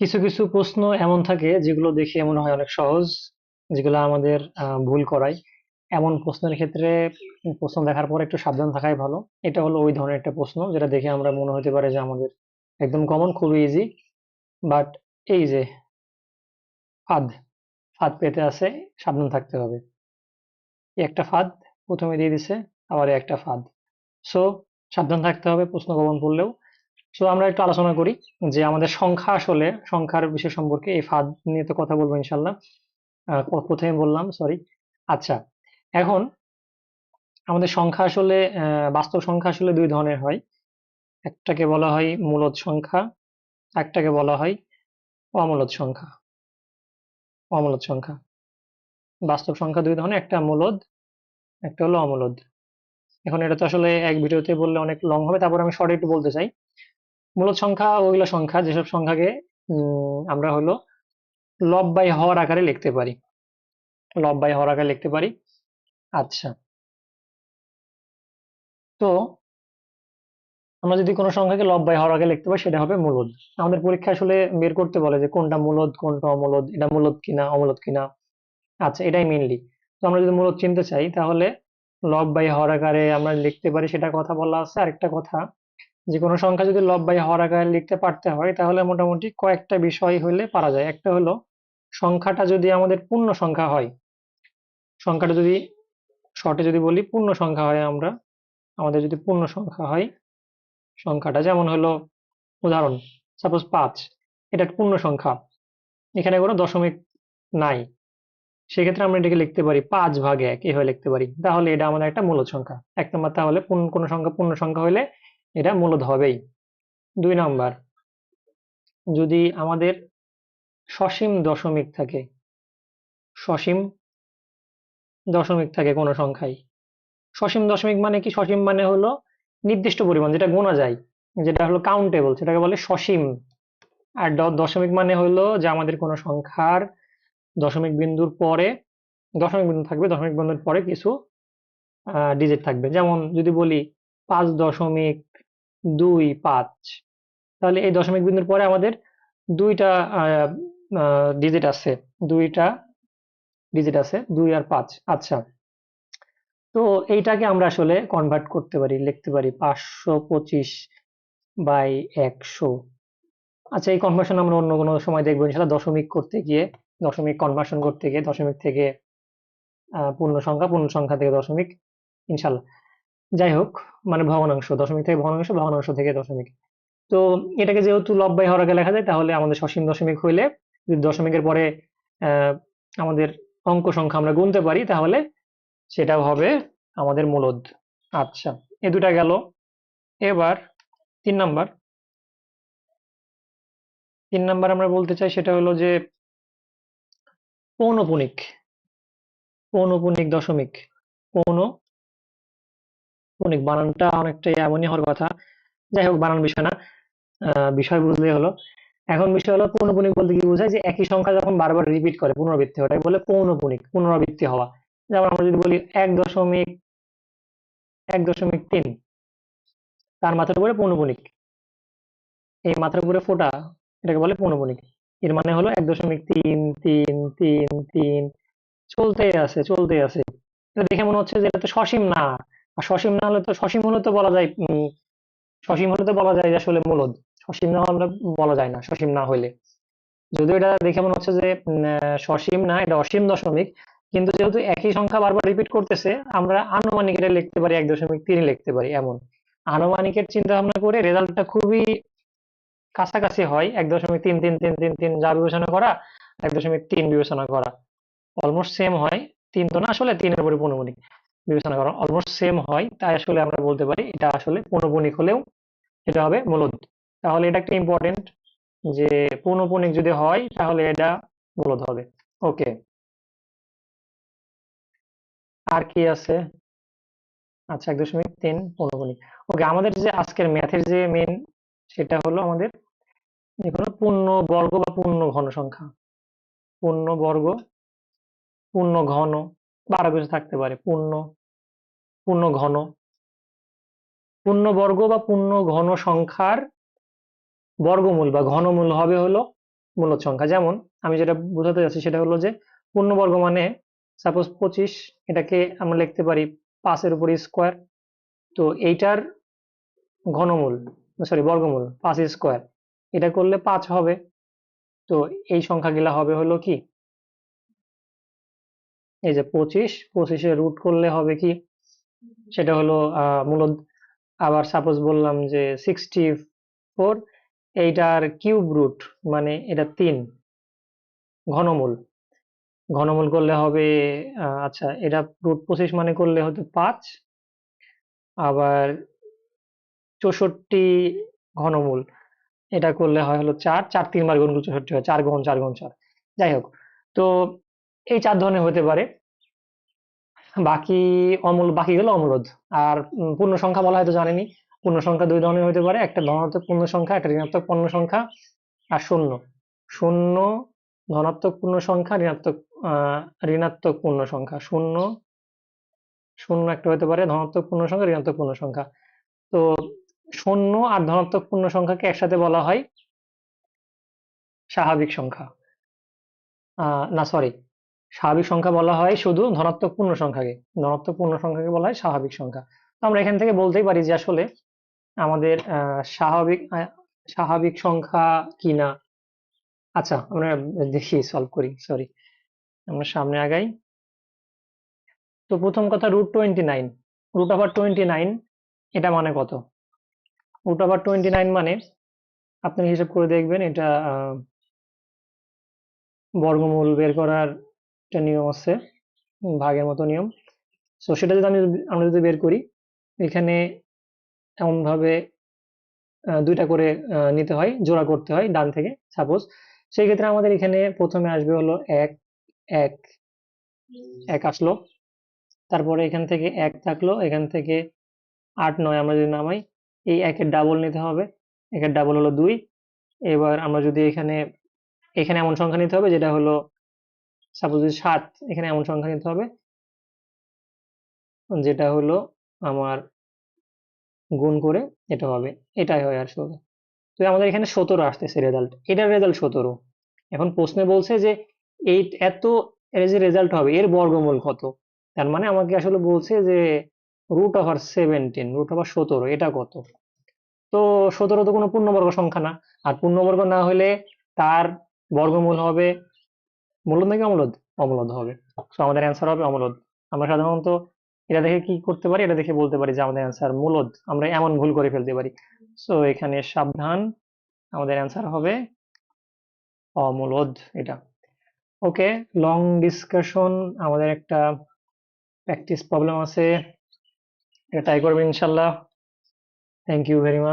কিছু কিছু প্রশ্ন এমন থাকে যেগুলো দেখে মনে হয় অনেক সহজ, যেগুলো আমাদের ভুল করায়। এমন প্রশ্নের ক্ষেত্রে প্রশ্ন দেখার পর একটু সাবধান থাকাই ভালো। এটা হলো ওই ধরনের একটা প্রশ্ন যেটা দেখে আমরা মনে হতে পারে যে আমাদের একদম কমন খুবই ইজি বাট এই যে ফাঁদ ফাঁদ পেতে আছে, সাবধান থাকতে হবে। একটা ফাঁদ, প্রথমে দিয়ে দিছে, আবার একটা ফাঁদ। সো সাবধান থাকতে হবে প্রশ্ন কমন পড়লেও। সো আমরা একটু আলোচনা করি যে আমাদের সংখ্যা আসলে, সংখ্যার বিষয় সম্পর্কে এই ফাঁদ নিয়ে তো কথা বলব ইনশাল্লাহ প্রথমে বললাম সরি আচ্ছা এখন আমাদের সংখ্যা আসলে বাস্তব সংখ্যা আসলে দুই ধরনের হয়। একটাকে বলা হয় মূলদ সংখ্যা একটাকে বলা হয় অমূলদ সংখ্যা। অমূলদ সংখ্যা। বাস্তব সংখ্যা দুই ধরনের, একটা মূলদ, একটা হলো অমূলদ। এখন এটা তো আসলে এক ভিডিওতে বললে অনেক লং হবে, তারপর আমি শর্টে একটু বলতে চাই। মূলদ সংখ্যা ওইগুলো সংখ্যা, যেসব সংখ্যাকে আমরা হলো লব বাই হর আকারে লিখতে পারি। লব বাই হর আকারে লিখতে পারি। আচ্ছা। তো আমরা যদি কোনো সংখ্যাকে লব বাই হর আগে লিখতে পারি, সেটা হবে মূলদ। আমাদের পরীক্ষা আসলে বের করতে বলে যে কোনটা মূলদ, কোনটা অমূলদ, এটা মূলদ কিনা, অমূলদ কিনা। আচ্ছা এটাই মেনলি তো আমরা যদি মূলদ চিনতে চাই, তাহলে লব বাই হর আকারে আমরা লিখতে পারি, সেটা কথা বলা আছে। আরেকটা কথা যে কোনো সংখ্যা যদি লব বাই হর আকারে লিখতে পারতে হয়, তাহলে মোটামুটি কয়েকটা বিষয় হইলে পারা যায়। একটা হলো, সংখ্যাটা যদি আমাদের পূর্ণ সংখ্যা হয়, সংখ্যাটা যদি শর্টে যদি বলি, পূর্ণ সংখ্যা হয় আমরা, আমাদের যদি পূর্ণ সংখ্যা হয়, সংখ্যাটা যেমন হলো, উদাহরণ সাপোজ পাঁচ, এটা পূর্ণ সংখ্যা, এখানে কোনো দশমিক নাই। সেক্ষেত্রে আমরা এটাকে লিখতে পারি পাঁচ ভাগে এক, এভাবে লিখতে পারি। তাহলে এটা আমাদের একটা মূলদ সংখ্যা। এক নম্বর তাহলে কোনো সংখ্যা, পূর্ণ সংখ্যা হলে এটা মূলত হবেই। দুই নাম্বার, যদি আমাদের সসীম দশমিক থাকে, সসীম দশমিক থাকে কোনো সংখ্যায়। সসীম দশমিক মানে কি? সসীম মানে হলো নির্দিষ্ট পরিমাণ, যেটা গোনা যায়, যেটা হলো কাউন্টেবল সেটাকে বলে সসীম। আর দশমিক মানে হলো যে আমাদের কোনো সংখ্যার দশমিক বিন্দুর পরে, দশমিক বিন্দু থাকবে, দশমিক বিন্দুর পরে কিছু ডিজিট থাকবে। যেমন যদি বলি পাঁচ দশমিক দুই পাঁচ। তাহলে এই দশমিক বিন্দুর পরে আমাদের দুইটা ডিজিট আছে। দুইটা ডিজিট আছে, দুই আর পাঁচ। আচ্ছা। তো এইটাকে আমরা আসলে কনভার্ট করতে পারি, লিখতে পারি পাঁচশো পঁচিশ বাই একশো। আচ্ছা এই কনভার্সন আমরা অন্য কোনো সময় দেখব ইনশাল্লাহ। দশমিক করতে গিয়ে, দশমিক কনভার্সন করতে গিয়ে, দশমিক থেকে পূর্ণ সংখ্যা পূর্ণ সংখ্যা থেকে দশমিক, ইনশাল্লাহ। যাই হোক মানে ভগ্নাংশ দশমিক থেকে ভগ্নাংশ ভগ্নাংশ থেকে দশমিক। তো এটাকে যেহেতু লব বাই হরকে লেখা যায়, তাহলে আমাদের সসীম দশমিক হইলে যদি দশমিকের পরে আমাদের অঙ্ক সংখ্যা আমরা গুনতে পারি, তাহলে সেটা হবে আমাদের মূলদ। আচ্ছা এ দুটা গেল। এবার তিন নাম্বার। তিন নাম্বার আমরা বলতে চাই, সেটা হলো যে পৌনপুনিক পৌনপুনিক দশমিক, পৌন পুনিক বানানটা অনেকটা এমনই হওয়ার কথা। যাই হোক, বানান বিষয় না। বিষয় বুঝলেই হলো। এখন বিষয় হলো পৌনপুনিক বলতে কি বোঝায় যে একই সংখ্যা যখন বারবার রিপিট করে, পুনরাবৃত্তি ওটাই বলে পৌনপুনিক পুনরাবৃত্তি হওয়া। যেমন আমরা যদি বলি এক দশমিক এক দশমিক তিন, তার মাথার উপরে পৌনপুনিক এই মাথার উপরে ফোঁটা, এটাকে বলে পৌনপুনিক এর মানে হলো এক দশমিক তিন তিন তিন তিন, চলতেই আছে চলতেই আছে। দেখে মনে হচ্ছে যে এটা তো সসীম না। আর সসীম না হলে তো, সসীম হলে তো বলা যায় সসীম হলে তো বলা যায় যে আসলে মূলদ। সসীম না হলে বলা যায় না, সসীম না হলে যদিও এটা দেখে মনে হচ্ছে যে সসীম না, এটা অসীম দশমিক। কিন্তু যেহেতু একই সংখ্যা বারবার রিপিট করতেছে, আমরা আনুমানিক এটা লিখতে পারি, এক দশমিক তিন লিখতে পারি, এমন। আনুমানিকের চিন্তা ভাবনা করে রেজাল্টটা খুবই কাছাকাছি হয়, এক দশমিক তিন তিন তিন তিন তিন যা বিবেচনা করা, এক দশমিক তিন বিবেচনা করা। অলমোস্ট সেম হয়, তিন তো না, আসলে তিনের পৌনপুনিক বিবেচনা করা। অলমোস্ট সেম হয়, তাই আসলে আমরা বলতে পারি এটা আসলে পৌনপুনিক হলেও এটা হবে মূলদ। তাহলে এটা একটা ইম্পর্টেন্ট যে পৌনপুনিক যদি হয়, তাহলে এটা মূলদ হবে। ওকে আর কি আছে? আচ্ছা এক দশমিক তিন পৌনপুনিক ওকে আমাদের যে আজকের ম্যাথের যে মেন সেটা হলো আমাদের যে পূর্ণ বর্গ বা পূর্ণ ঘন সংখ্যা। পূর্ণ বর্গ, পূর্ণ ঘন বা আরও কিছু থাকতে পারে, পূর্ণ পূর্ণ ঘন। পূর্ণ বর্গ বা পূর্ণ ঘন সংখ্যার বর্গমূল বা ঘনমূল হবে হলো মূলদ সংখ্যা। যেমন আমি যেটা বোঝাতে যাচ্ছি সেটা হলো যে পূর্ণবর্গ মানে সাপোজ পঁচিশ, এটাকে আমরা লিখতে পারি পাঁচের উপর স্কোয়ার তো এইটার ঘনমূল সরি বর্গমূল পাঁচ স্কোয়ার এটা করলে পাঁচ হবে। তো এই সংখ্যাগুলা হবে হলো কি? এই যে পঁচিশ, পঁচিশে রুট করলে হবে কি? সেটা হলো মূলত আবার সাপোজ বললাম যে সিক্সটি ফোর এইটার কিউব রুট মানে এটা তিন ঘনমূল। ঘনমূল করলে হবে আচ্ছা এটা রুট পঁচিশ মানে করলে হতো পাঁচ, আবার চৌষট্টি ঘনমূল, এটা করলে হয় হলো চার চার তিনবার গুণ চৌষট্টি হয়, চার গুণ চার গুণ, চার। যাই হোক, তো এই চার ধরনের হতে পারে। বাকি অমূল বাকিগুলো অমূলদ আর পূর্ণ সংখ্যা বলা হয়তো জানেনি পূর্ণ সংখ্যা দুই ধরনের হতে পারে। একটা ধনাত্মক পূর্ণ সংখ্যা, একটা ঋণাত্মক পূর্ণ সংখ্যা আর শূন্য। শূন্য, ধনাত্মক পূর্ণ সংখ্যা, ঋণাত্মক ঋণাত্মক পূর্ণ সংখ্যা। শূন্য শূন্য একটা হতে পারে, ধনাত্মক পূর্ণ সংখ্যা, ঋণাত্মক পূর্ণ সংখ্যা। তো শূন্য আর ধনাত্মক পূর্ণ সংখ্যাকে একসাথে বলা হয় স্বাভাবিক সংখ্যা। না সরি স্বাভাবিক সংখ্যা বলা হয় শুধু ধনাত্মক পূর্ণ সংখ্যাকে। ধনাত্মক পূর্ণ সংখ্যাকে বলা হয় স্বাভাবিক সংখ্যা। তো আমরা এখান থেকে বলতেই পারি যে আসলে আমাদের স্বাভাবিক স্বাভাবিক সংখ্যা কি না আচ্ছা আমরা দেখি সলভ করি সরি আমরা সামনে আগাই। তো প্রথম কথা root twenty nine root over twenty nine এটা মানে কত? রুট ওভার টোয়েন্টি নাইন মানে আপনি হিসাব করে দেখবেন এটা বর্গমূল বের করার একটা নিয়ম আছে ভাগের মতো নিয়ম। তো সেটা যদি আমি আমরা যদি বের করি, এখানে এমন ভাবে দুইটা করে নিতে হয়, জোড়া করতে হয় ডান থেকে সাপোজ সেই ক্ষেত্রে আমাদের এখানে প্রথমে আসবে হলো এক এক এক আসলো। তারপরে এখান থেকে এক থাকল, এখান থেকে আট, নয় আমরা যদি নামাই, এই একের ডাবল নিতে হবে। একের ডাবল হলো দুই। এবার আমরা যদি এখানে এখানে এমন সংখ্যা নিতে হবে, যেটা হলো সাপোজ যদি সাত, এখানে এমন সংখ্যা নিতে হবে। যেটা হলো আমার গুণ করে এটা হবে, এটাই হয় আসলে তো আমাদের এখানে সতেরো আসতেছে রেজাল্ট এটার রেজাল্ট সতেরো। এখন প্রশ্নে বলছে যে এই এত, এর যে রেজাল্ট হবে, এর বর্গমূল কত? তার মানে আমাকে আসলে বলছে যে root over seventeen root over সতেরো, এটা কত? তো সতেরো তো কোনো পূর্ণবর্গ সংখ্যা না। আর পূর্ণবর্গ না হলে তার বর্গমূল হবে মূলদ নাকি অমূলদ অমূলদ হবে। তো আমাদের অ্যান্সার হবে অমূলদ। আমরা সাধারণত এটা দেখে কি করতে পারি? এটা দেখে বলতে পারি যে আমাদের অ্যান্সার মূলদ। আমরা এমন ভুল করে ফেলতে পারি। সো এখানে সাবধান। আমাদের অ্যান্সার হবে অমূলদ এটা। ওকে লং ডিসকাশন আমাদের একটা প্র্যাকটিস প্রবলেম আছে। এটা ট্রাই করবেন ইনশাল্লাহ। Thank you very much